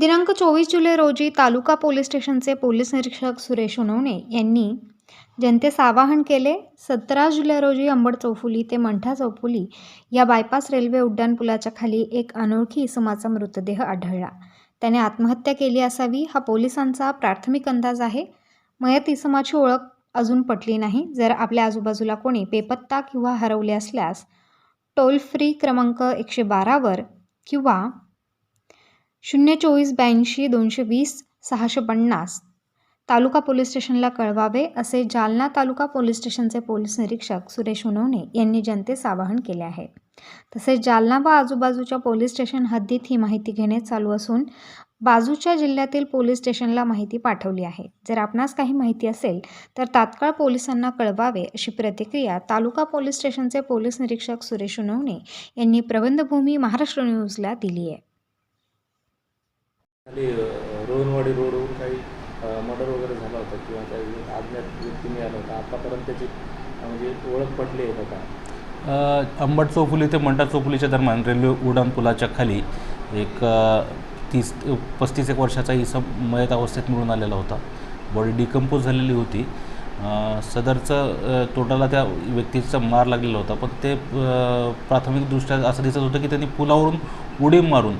दिनांक चोवीस जुलै रोजी तालुका पोलीस स्टेशनचे पोलीस निरीक्षक सुरेश उनवणे यांनी जनतेस आवाहन केले सतरा जुलै रोजी अंबड चौफुली ते मंठा चौफुली या बायपास रेल्वे उड्डाणपुलाच्या खाली एक अनोळखी इसमाचा मृतदेह आढळला. त्याने आत्महत्या केली असावी हा पोलिसांचा प्राथमिक अंदाज आहे. मयत इसमाची ओळख अजून पटली नाही. जर आपल्या आजूबाजूला कोणी बेपत्ता किंवा हरवले असल्यास टोल फ्री क्रमांक एकशे बारावर किंवा शून्य चोवीस ब्याऐंशी दोनशे वीस सहाशे पन्नास. तालुका पोलीस स्टेशनला कळवावे असे जालना तालुका पोलीस स्टेशनचे पोलीस निरीक्षक सुरेश उनवणे यांनी जनतेस आवाहन केले आहे. तसेच जालना व आजूबाजूच्या पोलीस स्टेशन हद्दीत ही माहिती घेणे चालू असून बाजूच्या जिल्ह्यातील पोलीस स्टेशनला माहिती पाठवली आहे. जर आपणास काही माहिती असेल तर तात्काळ पोलिसांना कळवावे अशी प्रतिक्रिया तालुका पोलीस स्टेशनचे पोलीस निरीक्षक सुरेश उनवणे यांनी प्रबंधभूमी महाराष्ट्र न्यूजला दिली आहे. खाली रोहनवाडी रोडवरून काही मर्डर वगैरे झाला होता किंवा काही अज्ञात व्यक्ती मिळाला होता आतापर्यंत त्याची म्हणजे ओळख पटली आहे का अंबट अंबड चौफुली ते मंडा चौफुलीच्या दरम्यान रेल्वे उड्डाण पुलाच्या खाली एक तीस पस्तीस एक वर्षाचा इसम मयत अवस्थेत मिळून आलेला होता. बॉडी डिकम्पोज झालेली होती. सदरचं तोटाला तोंडाला त्या व्यक्तीचा मार लागलेला होता. पण ते प्राथमिकदृष्ट्या असं दिसत होतं की त्यांनी पुलावरून उडी मारून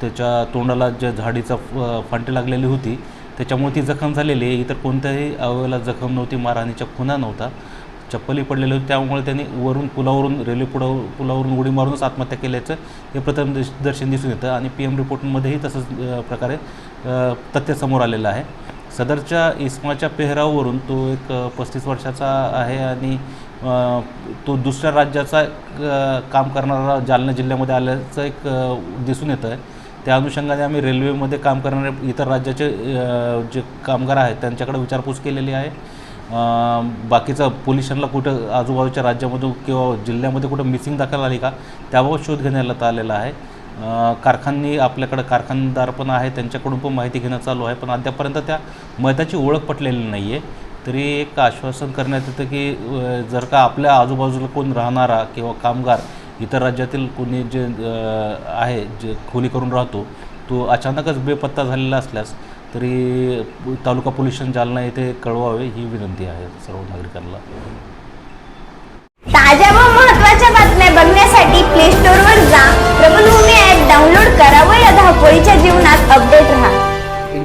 त्याच्या तोंडाला ज्या झाडीचा फ- फांटी लागलेली होती त्याच्यामुळे ती जखम झालेली आहे. इतर कोणत्याही अवयवाला जखम नव्हती मारहाणीच्या खुना नव्हता. चप्पली पडलेली होती त्यामुळे त्यांनी वरून पुलावरून रेल्वे पुलावर पुलावरून उडी मारूनच आत्महत्या केल्याचं हे प्रथम दर्श- दर्शन दिसून येतं. आणि पी एम रिपोर्टमध्येही तसंच प्रकारे तथ्य समोर आलेलं आहे. सदरच्या इस्माच्या पेहराववरून तो एक पस्तीस वर्षाचा आहे आणि तो दुसऱ्या राज्याचा काम करणारा जालना जिल्ह्यामध्ये आल्याचं एक दिसून येतं आहे त्या अनुषंगाने आम्ही रेल्वेमध्ये काम करणारे इतर राज्याचे जे कामगार आहेत त्यांच्याकडे विचारपूस केलेली आहे. बाकीचं पोलिसांना कुठं आजूबाजूच्या राज्यामधून किंवा जिल्ह्यामध्ये कुठं मिसिंग दाखल आली का त्याबाबत शोध घेण्यात आलेला आहे. कारखानी आपल्याकडं कारखानदार पण आहे त्यांच्याकडून पण माहिती घेणं चालू आहे पण अद्यापर्यंत त्या मयताची ओळख पटलेली नाही आहे तरी एक आश्वासन करण्यात येतं की जर का आपल्या आजूबाजूला कोण राहणारा किंवा कामगार इतर राज्यातील कोणी जे आहे जे खोली करून राहतो तो अचानकच बेपत्ता झालेला असल्यास तरी तालुका पोलीस स्टेशन जालना येथे कळवावे ही विनंती आहे सर्व नागरिकांना. ताज्या व महत्त्वाच्या बातम्या बघण्यासाठी प्ले स्टोअर